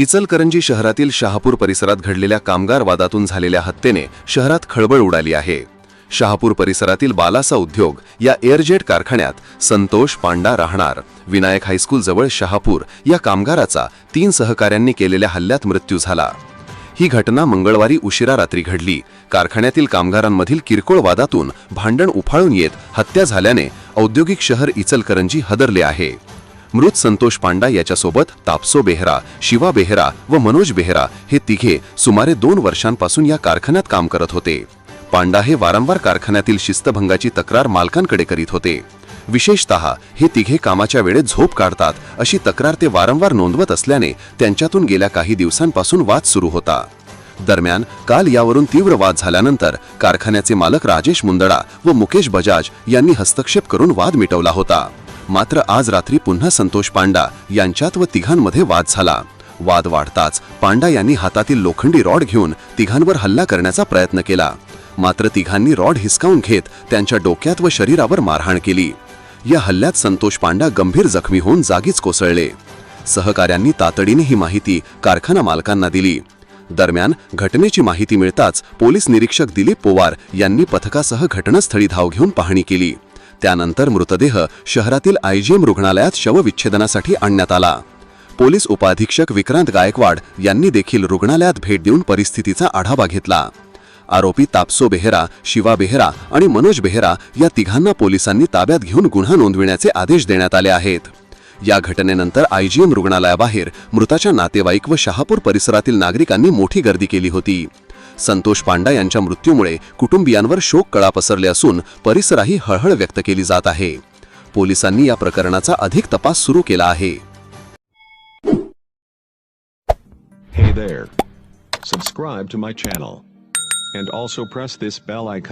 इचलकरंजी शहरातील शहापूर परिसरात घडलेल्या कामगार वादातून झालेल्या हत्येने शहरात खळबळ उडाली आहे. शहापूर परिसरातील बालासा उद्योग या एअरजेट कारखान्यात संतोष पांडा राहणार. विनायक हायस्कूल जवळ शहापूर या कामगाराचा तीन सहकाऱ्यांनी केलेल्या हल्ल्यात मृत्यू झाला. ही घटना मंगळवारी उशिरा रात्री घडली. कारखान्यातील कामगारांमधील किरकोळ वादातून भांडण उफाळून येत हत्या झाल्याने औद्योगिक शहर इचलकरंजी हदरले आहे. मृत संतोष पांडा याच्यासोबत तापसो बेहरा शिवा बेहरा व मनोज बेहरा हे तिघे सुमारे दोन वर्षांपासून या कारखान्यात काम करत होते. पांडा हे वारंवार कारखान्यातील शिस्तभंगाची तक्रार मालकांकडे करीत होते. विशेषतः हे तिघे कामाच्या वेळेत झोप काढतात अशी तक्रार ते वारंवार नोंदवत असल्याने त्यांच्यातून गेल्या काही दिवसांपासून वाद सुरू होता. दरम्यान काल यावरून तीव्र वाद झाल्यानंतर कारखान्याचे मालक राजेश मुंदडा व मुकेश बजाज यांनी हस्तक्षेप करून वाद मिटवला होता. मात्र आज रात्री पुन्हा संतोष पांडा यांच्यात व तिघांमध्ये वाद झाला. वाद वाढताच पांडा यांनी हातातील लोखंडी रॉड घेऊन तिघांवर हल्ला करण्याचा प्रयत्न केला. मात्र तिघांनी रॉड हिसकावून घेत त्यांच्या डोक्यात व शरीरावर मारहाण केली. या हल्ल्यात संतोष पांडा गंभीर जखमी होऊन जागीच कोसळले. सहकाऱ्यांनी तातडीने ही माहिती कारखाना मालकांना दिली. दरम्यान घटनेची माहिती मिळताच पोलीस निरीक्षक दिलीप पोवार यांनी पथकासह घटनास्थळी धाव घेऊन पाहणी केली. त्यानंतर मृतदेह शहरातील आयजीएम रुग्णालयात शवविच्छेदनासाठी आणण्यात आला. पोलीस उपाधीक्षक विक्रांत गायकवाड यांनी देखील रुग्णालयात भेट देऊन परिस्थितीचा आढावा घेतला. आरोपी तापसो बेहरा शिवा बेहरा आणि मनोज बेहरा या तिघांना पोलिसांनी ताब्यात घेऊन गुन्हा नोंदविण्याचे आदेश देण्यात आले आहेत. या घटनेनंतर आयजीएम रुग्णालयाबाहेर मृताच्या नातेवाईक व शहापूर परिसरातील नागरिकांनी मोठी गर्दी केली होती. संतोष पांडा यांच्या मृत्यूमुळे कुटुंबियांवर शोक कळा पसरले असून परिसराही हळहळ व्यक्त केली जात आहे पोलिसांनी या प्रकरणाचा अधिक तपास सुरू केला आहे Hey there. Subscribe to my channel. And also press this bell icon.